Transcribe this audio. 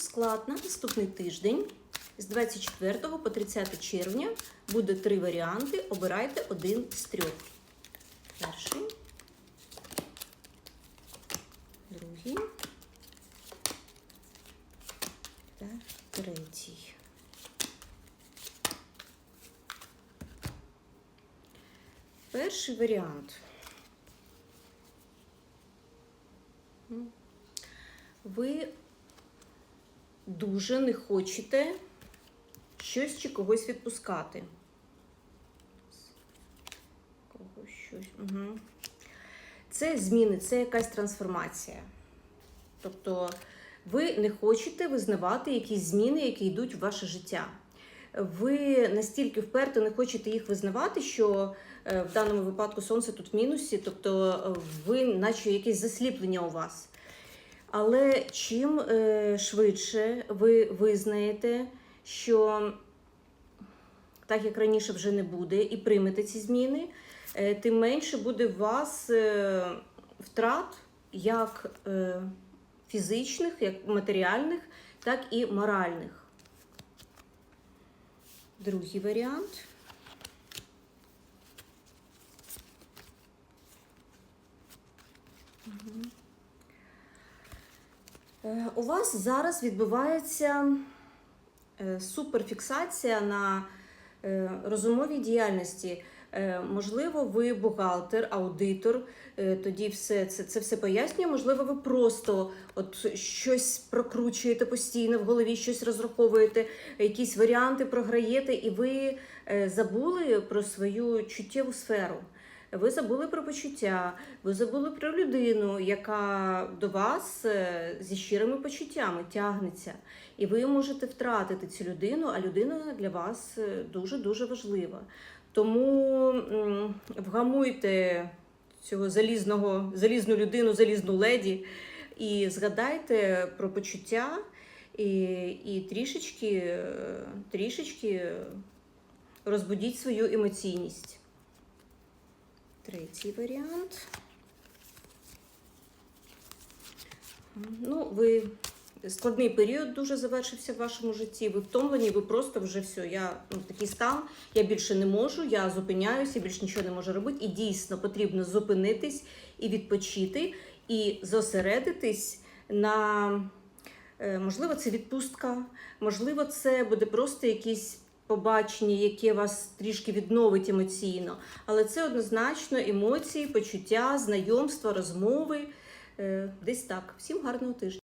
розклад на наступний тиждень з 24 по 30 червня буде три варіанти. Обирайте один з трьох. Перший, другий та третій. Перший варіант. Ви дуже не хочете щось чи когось відпускати. Когось щось. Угу. Це зміни, це якась трансформація. Тобто ви не хочете визнавати якісь зміни, які йдуть в ваше життя. Ви настільки вперто не хочете їх визнавати, що е, в даному випадку сонце тут в мінусі, тобто е, ви, наче якесь засліплення у вас. Але чим е, швидше ви визнаєте, що так як раніше вже не буде, і приймете ці зміни, е, тим менше буде у вас е, втрат як фізичних, як матеріальних, так і моральних. Другий варіант. Е, У вас зараз відбувається е, суперфіксація на е, розумовій діяльності. Е, Можливо, ви бухгалтер, аудитор, е, тоді все це, це все пояснює. Можливо, ви просто от щось прокручуєте постійно в голові, щось розраховуєте, якісь варіанти програєте, і ви е, забули про свою чуттєву сферу. Ви забули про почуття, ви забули про людину, яка до вас е, зі щирими почуттями тягнеться. І ви можете втратити цю людину, а людина для вас дуже-дуже важлива. Тому вгамуйте цього залізного, залізну людину, залізну леді і згадайте про почуття і, і трішечки, е, трішечки розбудіть свою емоційність. Третій варіант. Ну, ви складний період дуже завершився в вашому житті. Ви втомлені, ви просто вже все. Я ну, такий стан, я більше не можу, я зупиняюся, я більше нічого не можу робити. І дійсно потрібно зупинитись і відпочити, і зосередитись на е, можливо, це відпустка, можливо, це буде просто якісь побачення, яке вас трішки відновить емоційно. Але це однозначно емоції, почуття, знайомства, розмови. Е, Десь так. Всім гарного тижня.